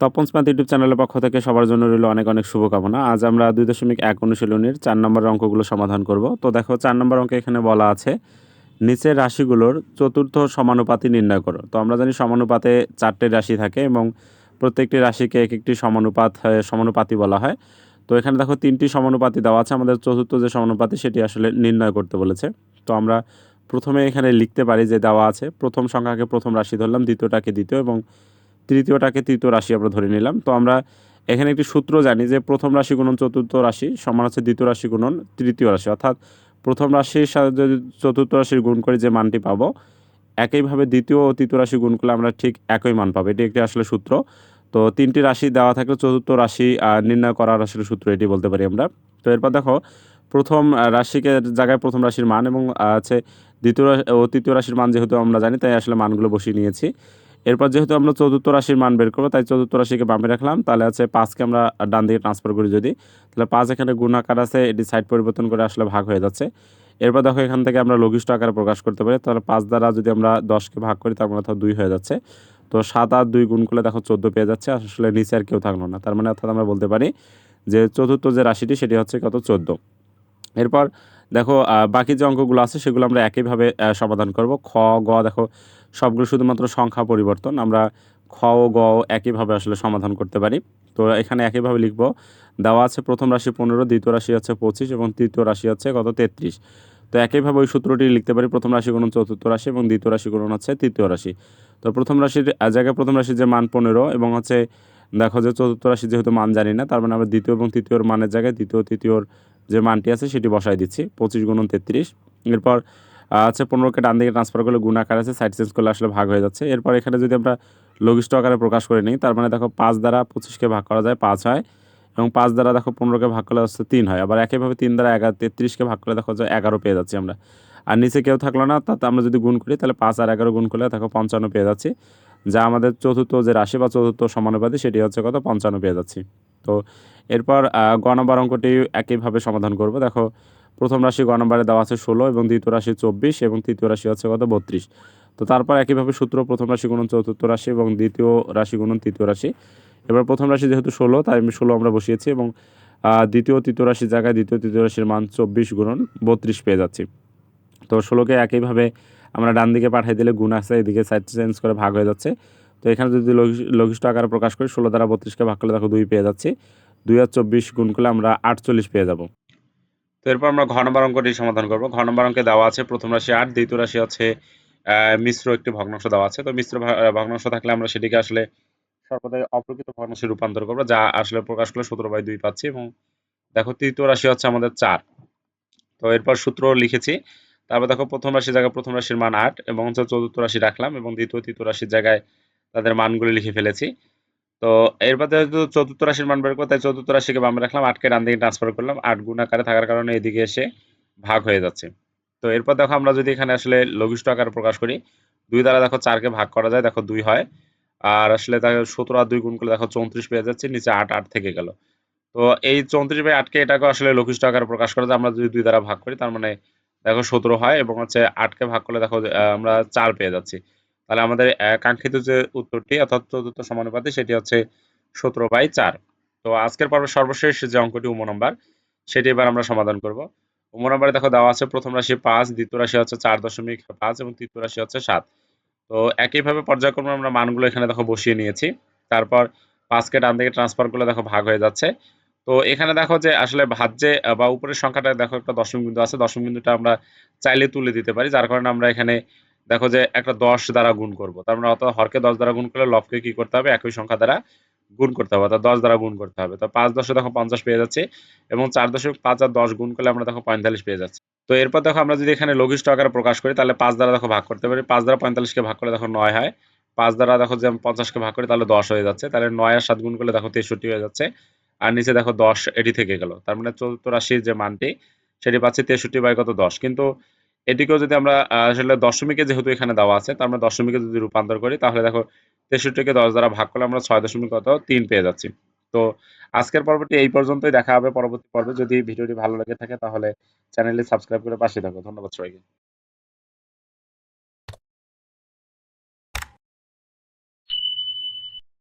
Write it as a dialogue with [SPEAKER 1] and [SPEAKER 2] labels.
[SPEAKER 1] Tapan YouTube চ্যানেলের পক্ষ থেকে সবার জন্য রইল অনেক অনেক শুভকামনা। আজ আমরা দুই দশমিক এক অনুশীলনের চার নম্বর অঙ্কগুলো সমাধান করব। তো দেখো, চার নম্বর অঙ্কে এখানে বলা আছে, নিচের রাশিগুলোর চতুর্থ সমানুপাতি নির্ণয় করো। তো আমরা জানি সমানুপাতে চারটে রাশি থাকে এবং প্রত্যেকটি রাশিকে এক একটি সমানুপাত সমানুপাতি বলা হয়। তো এখানে দেখো, তিনটি সমানুপাতি দেওয়া আছে। আমাদের চতুর্থ যে সমানুপাতি সেটি আসলে নির্ণয় করতে বলেছে। তো আমরা প্রথমে এখানে লিখতে পারি যে দেওয়া আছে, প্রথম সংখ্যাকে প্রথম রাশি ধরলাম, দ্বিতীয়টাকে দ্বিতীয় এবং তৃতীয়টাকে তৃতীয় রাশি আমরা ধরে নিলাম। তো আমরা এখানে একটি সূত্র জানি যে প্রথম রাশি গুণন চতুর্থ রাশি সমান হচ্ছে দ্বিতীয় রাশি গুণন তৃতীয় রাশি। অর্থাৎ প্রথম রাশির সাথে যদি চতুর্থ রাশির গুণ করে যে মানটি পাবো, একইভাবে দ্বিতীয় ও তৃতীয় রাশি গুণ করলে আমরা ঠিক একই মান পাবো। এটি একটি আসলে সূত্র। তো তিনটি রাশি দেওয়া থাকলে চতুর্থ রাশি নির্ণয় করার আসলে সূত্র এটি বলতে পারি আমরা। তো এরপর দেখো, প্রথম রাশিকে জায়গায় প্রথম রাশির মান এবং আছে দ্বিতীয় ও তৃতীয় রাশির মান যেহেতু আমরা জানি, তাই আসলে মানগুলো বসিয়ে নিয়েছি। এরপর যেহেতু আমরা চতুর্থ রাশির মান বের করব, তাই চতুর্থ রাশিকে বামে রাখলাম। তাহলে আছে পাঁচকে আমরা ডান দিকে ট্রান্সফার করি যদি। তাহলে পাঁচ এখানে গুণ আকার আছে, এটি সাইড পরিবর্তন করে আসলে ভাগ হয়ে যাচ্ছে। এরপর দেখো এখান থেকে আমরা লঘিষ্ঠ আকারে প্রকাশ করতে পারি। তাহলে পাঁচ দ্বারা যদি আমরা দশকে ভাগ করি, তার মানে অর্থাৎ দুই হয়ে যাচ্ছে। তো সাত আর দুই গুণ করলে দেখো চোদ্দ পেয়ে যাচ্ছে। আসলে নিচে আর কেউ থাকল না। তার মানে অর্থাৎ আমরা বলতে পারি যে চতুর্থ যে রাশিটি, সেটি হচ্ছে কত? চোদ্দ। এরপর দেখো বাকি যে অঙ্কগুলো আছে সেগুলো আমরা একইভাবে সমাধান করব। খ, গ, দেখো, সবগুলো শুধুমাত্র সংখ্যা পরিবর্তন। আমরা খ ও গ একইভাবে আসলে সমাধান করতে পারি। তো এখানে একইভাবে লিখব, দেওয়া আছে প্রথম রাশি পনেরো, দ্বিতীয় রাশি আছে পঁচিশ এবং তৃতীয় রাশি আছে কত? তেত্রিশ। তো একইভাবে ওই সূত্রটি লিখতে পারি, প্রথম রাশি গুণন চতুর্থ রাশি এবং দ্বিতীয় রাশি গুণন হচ্ছে তৃতীয় রাশি। তো প্রথম রাশির জায়গায় প্রথম রাশির যে মান পনেরো এবং হচ্ছে, দেখো যে চতুর্থ রাশি যেহেতু মান জানি না, তার মানে আমরা দ্বিতীয় এবং তৃতীয়র মানের জায়গায় দ্বিতীয়, তৃতীয়র যে মানটি আছে সেটি বসাই দিচ্ছি, পঁচিশ গুণন তেত্রিশ। এরপর আছে পনেরোকে ডান দিকে ট্রান্সফার করলে গুণ আকার আছে সাইড চেঞ্জ করলে আসলে ভাগ হয়ে যাচ্ছে। এরপর এখানে যদি আমরা লঘিষ্ঠ আকারে প্রকাশ করে নিই, তার মানে দেখো পাঁচ দ্বারা পঁচিশকে ভাগ করা যায় পাঁচ হয়, এবং পাঁচ দ্বারা দেখো পনেরোকে ভাগ করলে হচ্ছে তিন হয়। আবার একইভাবে তিন দ্বারা এগারো তেত্রিশকে ভাগ করলে দেখো যে এগারো পেয়ে যাচ্ছি আমরা। আর নিচে কেউ থাকল না, তাতে আমরা যদি গুণ করি, তাহলে পাঁচ আর এগারো গুণ করলে দেখো পঞ্চান্ন পেয়ে যাচ্ছি। যা আমাদের চতুর্থ যে রাশি বা চতুর্থ সমানুপাতি সেটি হচ্ছে কত? পঞ্চান্ন পেয়ে যাচ্ছি। তো এরপর গ অঙ্কটি একইভাবে সমাধান করব। দেখো, প্রথম রাশি গ নম্বরে দেওয়া আছে ষোলো এবং দ্বিতীয় রাশি চব্বিশ এবং তৃতীয় রাশি হচ্ছে কত? বত্রিশ। তো তারপর একইভাবে সূত্র, প্রথম রাশি গুণন চতুর্থ রাশি এবং দ্বিতীয় রাশি গুণন তৃতীয় রাশি। এবার প্রথম রাশি যেহেতু ষোলো, তাই আমি ষোলো আমরা বসিয়েছি এবং দ্বিতীয়, তৃতীয় রাশির জায়গায় দ্বিতীয়, তৃতীয় রাশির মান চব্বিশ গুণন বত্রিশ পেয়ে যাচ্ছি। তো ষোলোকে একইভাবে আমরা ডান দিকে পাঠিয়ে দিলে গুণ আছে, এদিকে সাইড চেঞ্জ করে ভাগ হয়ে যাচ্ছে। তো এখানে যদি লঘিষ্ঠ আকারে প্রকাশ করি, ষোলো দ্বারা বত্রিশকে ভাগ করলে দেখো দুই পেয়ে যাচ্ছি। দুই আর চব্বিশ গুণ করলে আমরা আটচল্লিশ পেয়ে যাব। তো এরপর আমরা ঘ নম্বর অঙ্কটি সমাধান করব। ঘ নম্বর অঙ্কে দেওয়া আছে প্রথম রাশি আট, দ্বিতীয় রাশি হচ্ছে মিশ্র একটি ভগ্নাংশ দেওয়া আছে। তো মিশ্র ভগ্নাংশ থাকলে আমরা সেটিকে আসলে সর্বদাই অপ্রকৃত ভগ্নাংশে রূপান্তর করব, যা আসলে প্রকাশ করলে সতেরো বাই দুই পাচ্ছি এবং দেখো তৃতীয় রাশি হচ্ছে আমাদের চার। তো এরপর সূত্র লিখেছি। তারপর দেখো প্রথম রাশির জায়গায় প্রথম রাশির মান আট এবং হচ্ছে চতুর্থ রাশি রাখলাম এবং দ্বিতীয় তৃতীয় রাশির জায়গায় তাদের মানগুলি লিখে ফেলেছি। তো এরপর যেহেতু চতুর্থ রাশির মান বের করব, তাই চতুর্থ রাশিকে বামে রাখলাম, আটকে ডান দিকে ট্রান্সফার করলাম, আট গুণ আকারে থাকার কারণে এদিকে এসে ভাগ হয়ে যাচ্ছে। তো এরপর দেখো আমরা যদি এখানে আসলে লঘিষ্ঠ আকারে প্রকাশ করি, দুই দ্বারা দেখো চারকে ভাগ করা যায়, দেখো দুই হয়। আর আসলে দেখো সতেরো আর দুই গুণ করলে দেখো চৌত্রিশ পেয়ে যাচ্ছে, নিচে আট আট থেকে গেল। তো এই চৌত্রিশ বাই আটকে এটাকে আসলে লঘিষ্ঠ আকারে প্রকাশ করা যায়, আমরা যদি দুই দ্বারা ভাগ করি, তার মানে দেখো সতেরো হয় এবং হচ্ছে আটকে ভাগ করলে দেখো আমরা চার পেয়ে যাচ্ছি। তাহলে আমাদের কাঙ্ক্ষিত যে উত্তরটি অর্থাৎ চতুর্থ সমানুপাতি সেটি হচ্ছে সতেরো বাই চার। তো আজকের পর্বে সর্বশেষ যে অঙ্কটি উম নম্বর, সেটি এবার আমরা সমাধান করব। উম নম্বরে দেখো দেওয়া আছে প্রথম রাশি পাঁচ, দ্বিতীয় রাশি হচ্ছে চার দশমিক পাঁচ এবং তৃতীয় রাশি হচ্ছে সাত। তো একইভাবে পর্যায়ক্রমে আমরা মানগুলো এখানে দেখো বসিয়ে নিয়েছি। তারপর পাঁচকে ডান দিকে ট্রান্সফার করলে দেখো ভাগ হয়ে যাচ্ছে। তো এখানে দেখো যে আসলে ভাজ্যে বা উপরের সংখ্যাটা দেখো একটা দশম বিন্দু আছে। দশম বিন্দুটা আমরা চাইলে তুলে দিতে পারি, যার কারণে আমরা এখানে দেখো যে একটা দশ দ্বারা গুণ করব। তার মানে অর্থাৎ হরকে দশ দ্বারা গুণ করলে লবকে কি করতে হবে? একই সংখ্যা দ্বারা গুণ করতে হবে, অর্থাৎ দশ দ্বারা গুণ করতে হবে। তো পাঁচ দশে দেখো পঞ্চাশ পেয়ে যাচ্ছে এবং চার দশমিক পাঁচ আর দশ গুণ করলে আমরা দেখো পঁয়তাল্লিশ পেয়ে যাচ্ছি। তো এরপর দেখো আমরা যদি এখানে লঘিষ্ঠ আকারে প্রকাশ করি, তাহলে পাঁচ দ্বারা দেখো ভাগ করতে পারি। পাঁচ দ্বারা পঁয়তাল্লিশকে ভাগ করলে দেখো নয় হয়। পাঁচ দ্বারা দেখো যে পঞ্চাশকে ভাগ করি, তাহলে দশ হয়ে যাচ্ছে। তাহলে নয় আর সাত গুণ করলে দেখো তেষট্টি হয়ে যাচ্ছে। আর নিচে দেখো দশ এটি থেকে গেল। তার মানে চতুর্থ রাশির যে মানটি, সেটি পাচ্ছে তেষট্টি বাই কত দশ। কিন্তু এটিকেও যদি আমরা আসলে দশমিকে যেহেতু এখানে দেওয়া আছে তার আমরা দশমিকে যদি রূপান্তর করি, তাহলে দেখো তেষট্টিকে দশ দ্বারা ভাগ করলে আমরা ছয় দশমিক কত? তিন পেয়ে যাচ্ছি। তো আজকের পর্বটি এই পর্যন্তই, দেখা হবে পরবর্তী পর্বে। যদি ভিডিওটি ভালো লেগে থাকে, তাহলে চ্যানেলটি সাবস্ক্রাইব করে পাশে থাকো। ধন্যবাদ সবাইকে।